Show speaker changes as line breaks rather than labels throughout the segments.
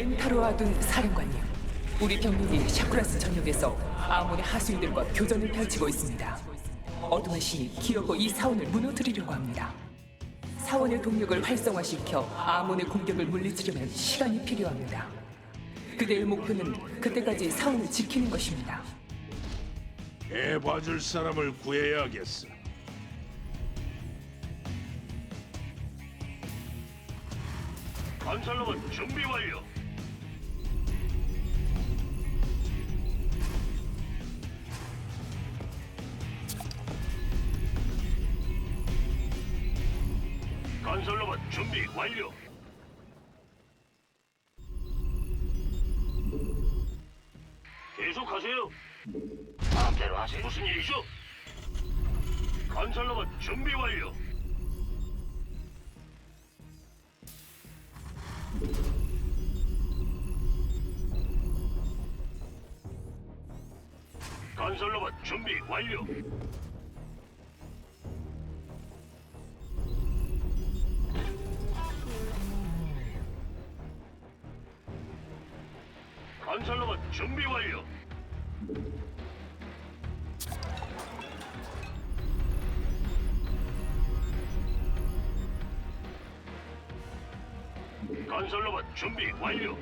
엔타로아둔 사령관님, 우리 병력이 샤쿠라스 전역에서 아몬의 하수인들과 교전을 펼치고 있습니다. 어둠의 신이 기어코 이 사원을 무너뜨리려고 합니다. 사원의 동력을 활성화시켜 아몬의 공격을 물리치려면 시간이 필요합니다. 그대의 목표는 그때까지 사원을 지키는 것입니다.
해봐줄 사람을 구해야겠어.
건설로봇 준비 완료. 건설로봇 준비 완료. 계속하세요. 마음대로 하세요. 무슨 일이죠? 건설로봇 준비 완료. 건설로봇 준비 완료. 준비 완료.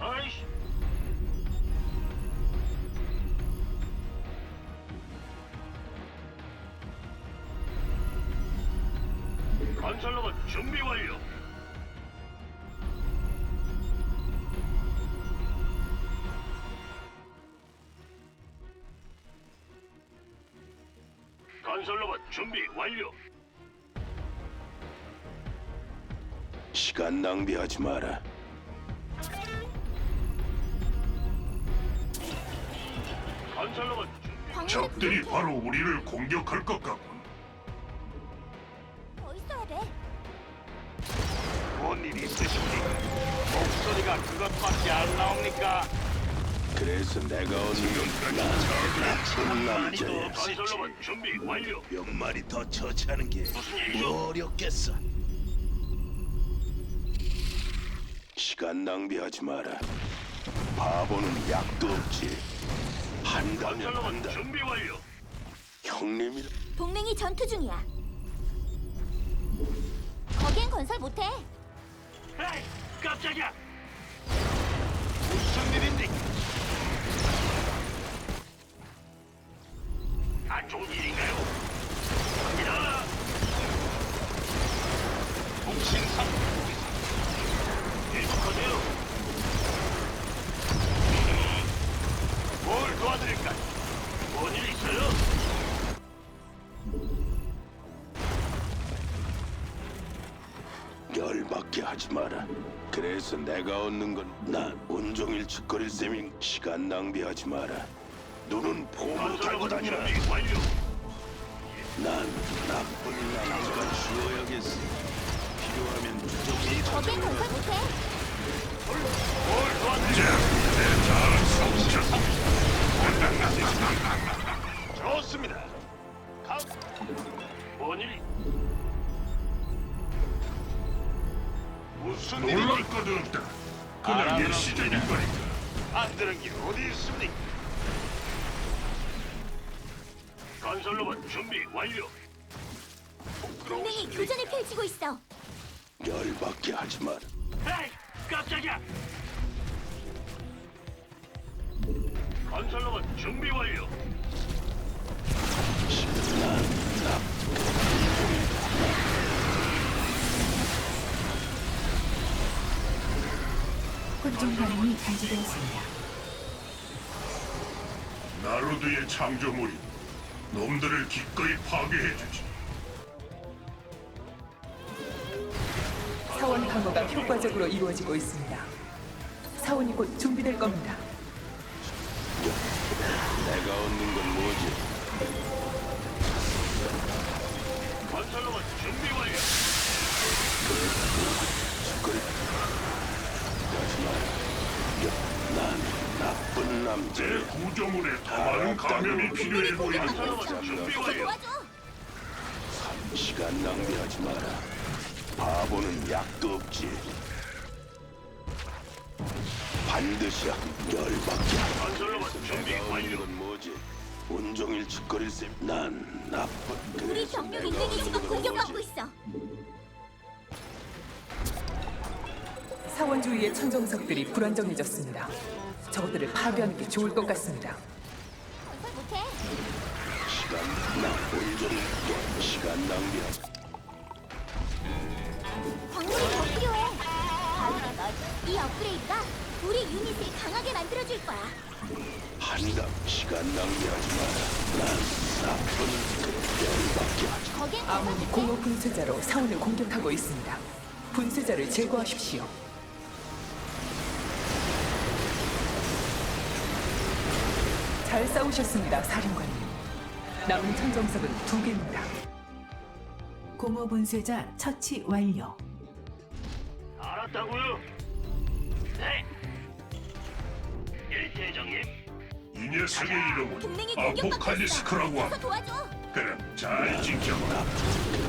아이씨. 건설로봇 준비 완료. 건설로봇 준비 완료.
시간 낭비하지 마라.
건설로봇.
적들이 바로 우리를 공격할 것 같군.
더 있어야 돼.
뭔일 있으십니까? 목소리가 그것밖에 안 나옵니까?
그래서 내가 얻는 나쁜 남자야.
건설로봇 준비 완료.
몇 마리 더 처치하는 게
무슨 일이죠?
어렵겠어. 시간 낭비하지 마라. 바보는 약도 없지. 한다면 한다.
준비 완료.
형님이
동맹이 전투 중이야. 거긴 건설 못해.
에이, 깜짝이야.
그래서 내가 얻는 건나 온종일 짓거릴 셈인 시간 낭비하지 마라. 눈은 폼으로 달고 다니라.
완료.
난 나쁜 남자가 쉬어야겠어. 필요하면 주정이
거긴 건설 못해.
뭘 도와드릴까? 좋습니다. 가. 뭔 일이? 무슨 일이?
놀랄 것도 없다. 그냥 일시적인 거니까.
안 되는 게 어디 있습니까? 건설로봇 준비 완료.
동맹이 교전을 펼치고 있어.
열받게 하지 마라.
에이, 깜짝이야. 건설로봇 준비 완료.
혼종 반응이 감지되었습니다.
나루드의 창조물이 놈들을 기꺼이 파괴해주지.
사원 방어가 효과적으로 이루어지고 있습니다. 사원이 곧 준비될 겁니다.
내가 얻는 건 뭐지?
건설로봇 준비 완료.
마라. 난 나쁜 남자. 내 구조물에 더 많은 감염이 필요해 보이는.
도와줘.
시간 낭비하지 마라. 바보는 약도 없지. 반드시 한 열받게 하마.
건설로봇 준비 완료.
건 뭐지? 온종일 짓거릴 셈. 난 나쁜.
우리 병력 인생이 지금
건
공격받고? 있어.
사원 주위의 천정석들이 불안정해졌습니다. 저것들을 파괴하는 게 좋을 것 같습니다.
건설 못해.
시간 나 온종일 시간 낭비하지.
광물이 더 필요해. 넌이 업그레이드가 우리 유닛을 강하게 만들어줄 거야.
한다. 시간 낭비하지 마라. 난 나쁜 그 열받게 하지.
거긴
아몬이 공허. 분쇄자로 사원을 공격하고 있습니다. 분쇄자를 제거하십시오. 잘 싸우셨습니다, 사령관님. 남은 천정석은 두 개입니다.
공허 분쇄자 처치 완료.
알았다고요? 네. 일대장님.
이 녀석의 이름은
동맹이 공격받고 있어.
아포칼리스크라고
가서
합니다.
도와줘.
그럼 잘 지켜봐.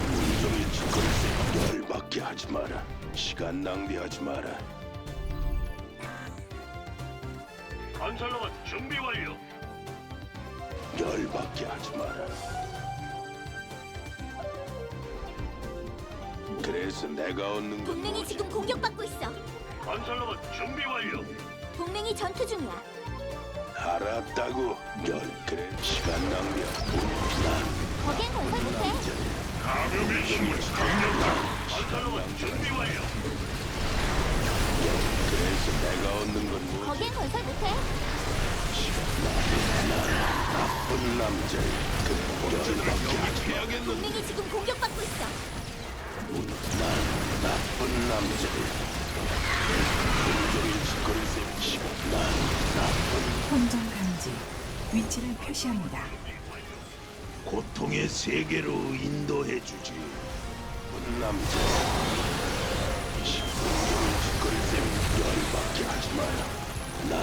온종일 짓거릴 셈. 열받게 하지 마라. 시간 낭비하지 마라.
건설로봇 준비 완료.
열받게 하지 마라. 그래서 내가 얻는 건
동맹이
뭐지?
지금 공격받고 있어.
건설로봇 준비 완료.
동맹이 전투 중이야.
알았다고. 열 그래 시간 낭비야. 난
거긴 건설 못해.
감염의 힘은 강력하다.
건설로봇 준비 완료.
그래서 내가 얻는 건 뭐지?
거긴 건설
남자. 그래 열받게 하지 마.
동맹이 지금 공격받고 있어.
나쁜 남자. 온종일 짓거릴 셈. 시간 난 나쁜
혼종 감지. 위치를 표시합니다.
고통의 세계로 인도해 주지. 나쁜 남자. 온종일 짓거릴 셈. 열받게 하지 마라. 난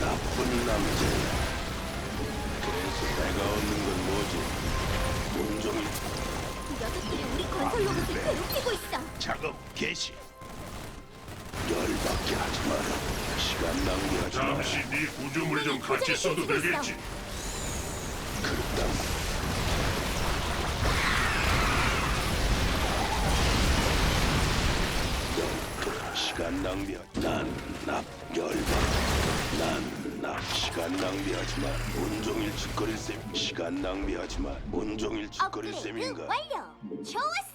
나쁜 남자야. 내가 얻는 건 뭐지? 온종일
녀석들이 우리 건설 로봇을 괴롭히고 있어.
작업 개시. 열받게 하지 마라. 시간 낭비하지 마라.
잠시 네 구조물 좀 같이 써도 되겠지.
그렇다. 열, 시간 낭비하. 난납 열받. 난납 시간 낭비하지 마. 온종일 짓거릴 셈. 시간 낭비하지 마. 온종일 짓거릴
업그레이드
셈인가?
완료. 좋았어.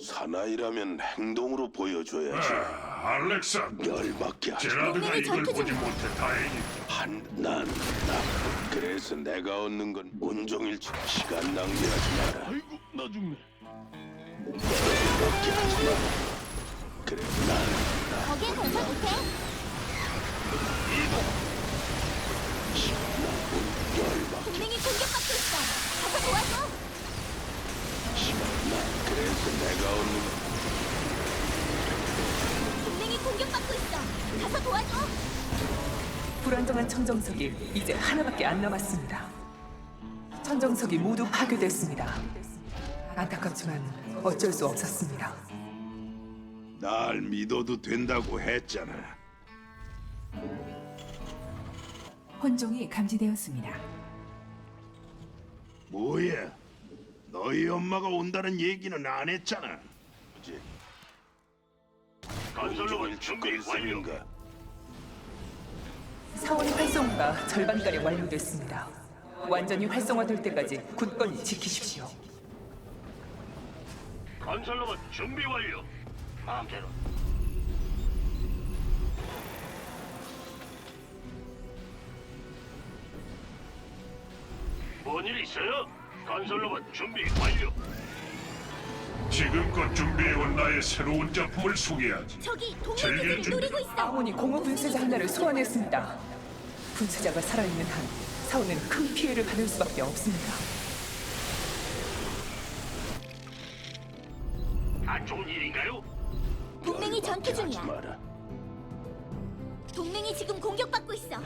사나이라면 행동으로 보여줘야지.
아, 알렉산더.
열받게 하지 마.
제라드가
동맹이
이걸
전투
보지
중.
못해 다행이다.
한난 나쁜 그래서 내가 얻는 건 온종일 지- 시간 낭비하지 마라
아이고 나 죽네.
열받게 하지 마라 그래 난
거긴 건설 못해.
나쁜 열받게
동맹이 공격받고 있어. 가서 도와줘.
시간 난 그래서 내가 얻는
동맹이 공격받고 있어. 가서 도와줘.
불안정한 천정석이 이제 하나밖에 안 남았습니다. 천정석이 모두 파괴됐습니다. 안타깝지만 어쩔 수 없었습니다.
날 믿어도 된다고 했잖아
혼종이 감지되었습니다.
뭐야 너희 엄마가 온다는 얘기는 안 했잖아 이제
건설로봇 준비 완료.
사원 활성화가 절반가량 완료됐습니다. 완전히 활성화될 때까지 굳건히 지키십시오.
건설로봇 준비 완료. 마음대로. 뭔일 있어요? 건설로봇 준비 완료.
지금껏 준비해온 나의 새로운 작품을 소개하지.
저기 동맹
즐길.
노리고 있어.
아몬이 공허 분쇄자 하나를 소환했습니다. 분쇄자가 살아있는 한 사원은 큰 피해를 받을 수밖에 없습니다.
안 좋은 일인가요?
동맹이 전투 중이야.
마라
동맹이 지금 공격받고 있어.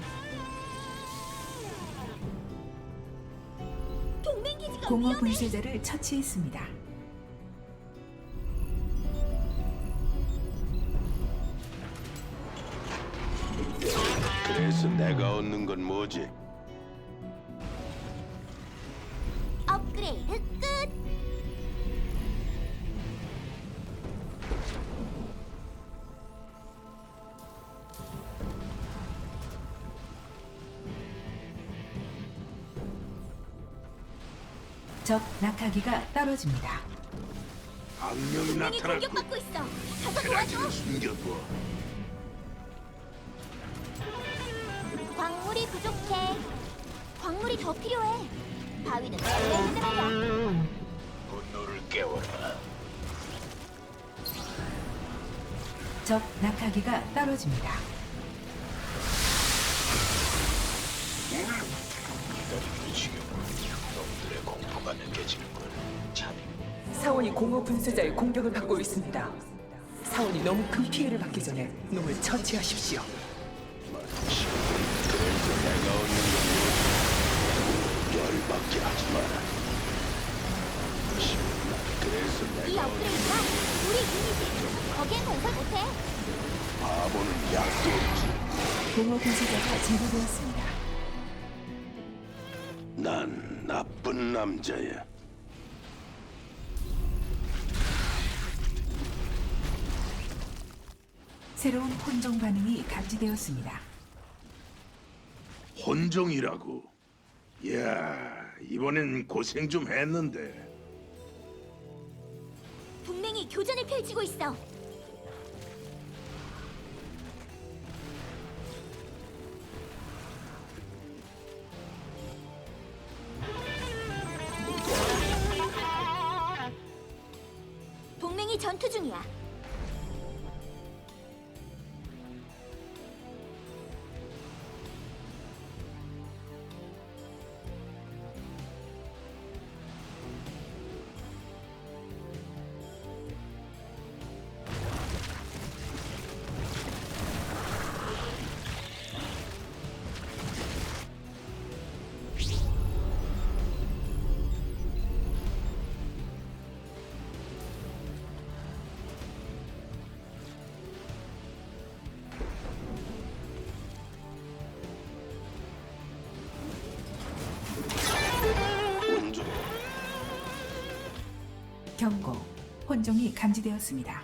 공허. 분쇄자를 처치했습니다.
그래서 내가 얻는 건 뭐지?
적 낙하기가 떨어집니다.
악령이
동맹이
나타났고
공격받고 있어. 가서 도와줘.
테라지를 숨겨둬.
광물이 부족해. 광물이 더 필요해. 바위는 있는데 말이야.
분노를 깨워라.
적 낙하기가 떨어집니다.
사원이 공허 분쇄자의 공격을 받고 있습니다. 사원이 너무 큰 피해를 받기 전에 놈을 처치하십시오.
마치 그래서 내가 얻는 건? 열받게 하지 마라. 시끄럽나? 그래서
이
내가 얻는
업그레이드가 우리 유닛을 거기엔 건설 못해.
바보는 약도 없지.
공허 분쇄자가 제거되었습니다.
난 나쁜 남자야.
새로운 혼종 반응이 감지되었습니다.
혼종이라고. 야, 이번엔 고생 좀 했는데.
동맹이 교전을 펼치고 있어.
경고. 혼종이 감지되었습니다.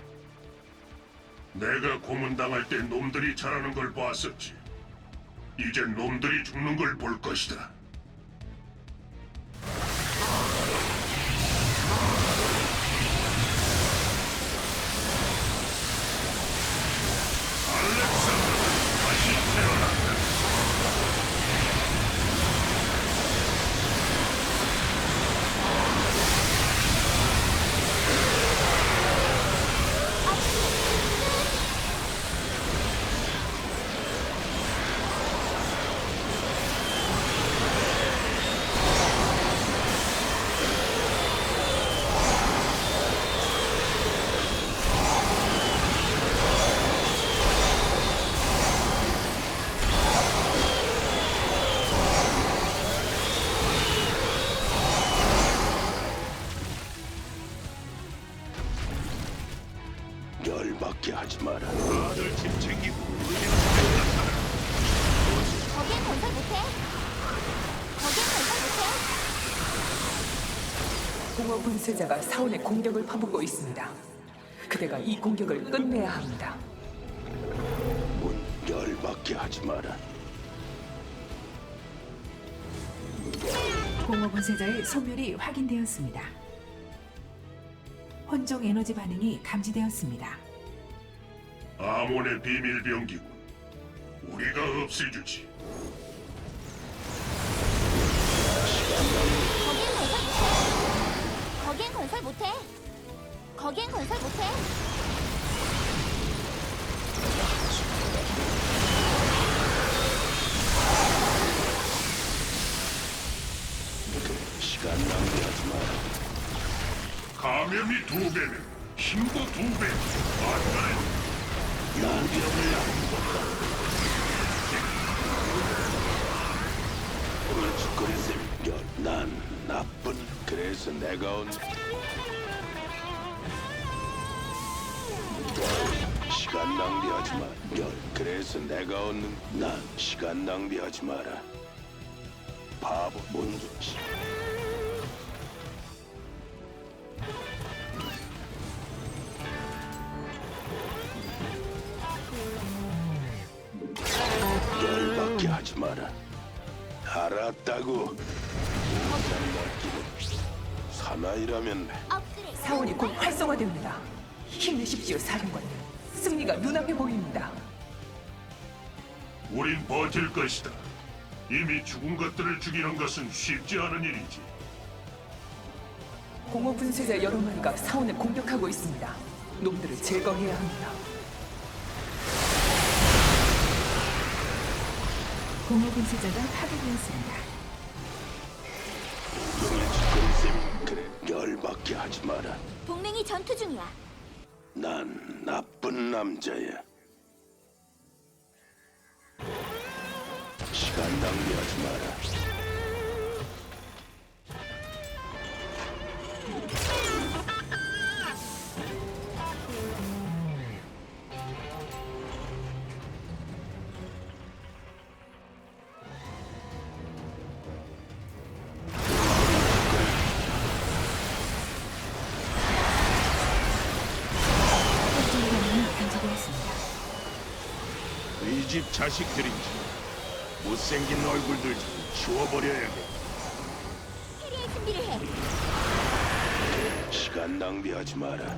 내가 고문당할 때 놈들이 자라는 걸 봤었지. 이제 놈들이 죽는 걸 볼 것이다.
공허 분쇄자가 사원의 공격을 퍼붓고 있습니다. 그대가 이 공격을 끝내야 합니다.
문 열받게 하지 마라.
공허 분쇄자의 소멸이 확인되었습니다. 혼종 에너지 반응이 감지되었습니다.
아몬의 비밀 병기군. 우리가 없애주지.
거기 거기엔 건설 못해.
시간 낭비하지 마라.
감염이 두 배면 힘도 두 배. 맞다.
오늘 짓거릴 셈. 열. 난 나쁜. 그래서 내가 온. 시간 낭비하지 마. 열. 그래서 내가 얻는 난 시간 낭비하지 마라. 바보 뭔지 열받게 하지 마라. 알았다고. 사나이라면
업그레이드.
사원이 곧 활성화됩니다. 힘내십시오, 사령관님. 승리가 눈앞에 보입니다.
우린 버틸 것이다. 이미 죽은 것들을 죽이는 것은 쉽지 않은 일이지.
공허 분쇄자 여러 마리가 사원을 공격하고 있습니다. 놈들을 제거해야 합니다.
공허 분쇄자가 파괴되었습니다.
종일 짓거릴 셈이 그래 열받게 하지 마라.
동맹이 전투 중이야.
난 나쁜 남자야. 시간 낭비하지 마라.
자식들인지 못생긴 얼굴들 좀 치워버려야겠다.
캐리의 준비를 해.
시간 낭비하지 마라.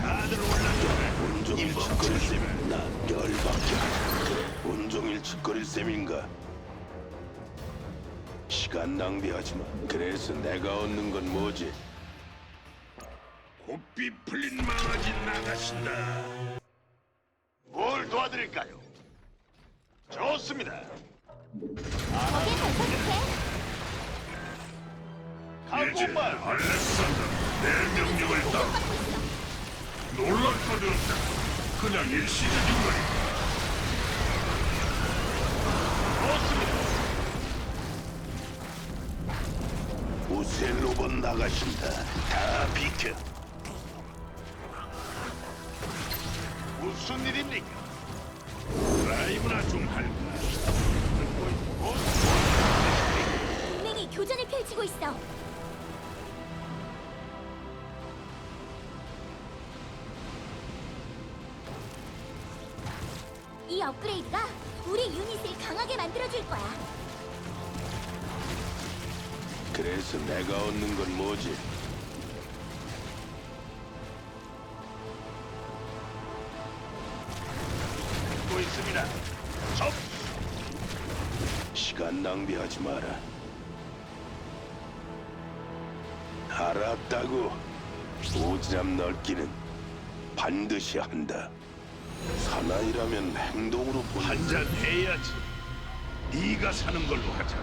다들 올라가.
온종일 짓거릴 셈이 난 열받게 하지. 온종일 짓거릴 셈인가? 시간 낭비하지 마. 그래서 내가 얻는 건 뭐지?
고삐 풀린 망아지 나가신다. 뭘 도와드릴까요? 좋습니다.
거기에.
이제
가고만
알렉산더 내 명령을 따.
공격받고 있어.
없다. 그냥 일시적인 거야.
좋습니다.
우셀 로봇 나가신다. 다 비켜.
무슨 일입니까? 라이브나 좀 할까?
동맹이 교전을 펼치고 있어. 이 업그레이드가 우리 유닛을 강하게 만들어줄 거야.
그래서 내가 얻는 건 뭐지?
있습니다. 접
시간 낭비하지 마라. 알았다고. 오지랖 넓기는 반드시 한다. 사나이라면 행동으로 본
한잔 해야지. 네가 사는 걸로 하자.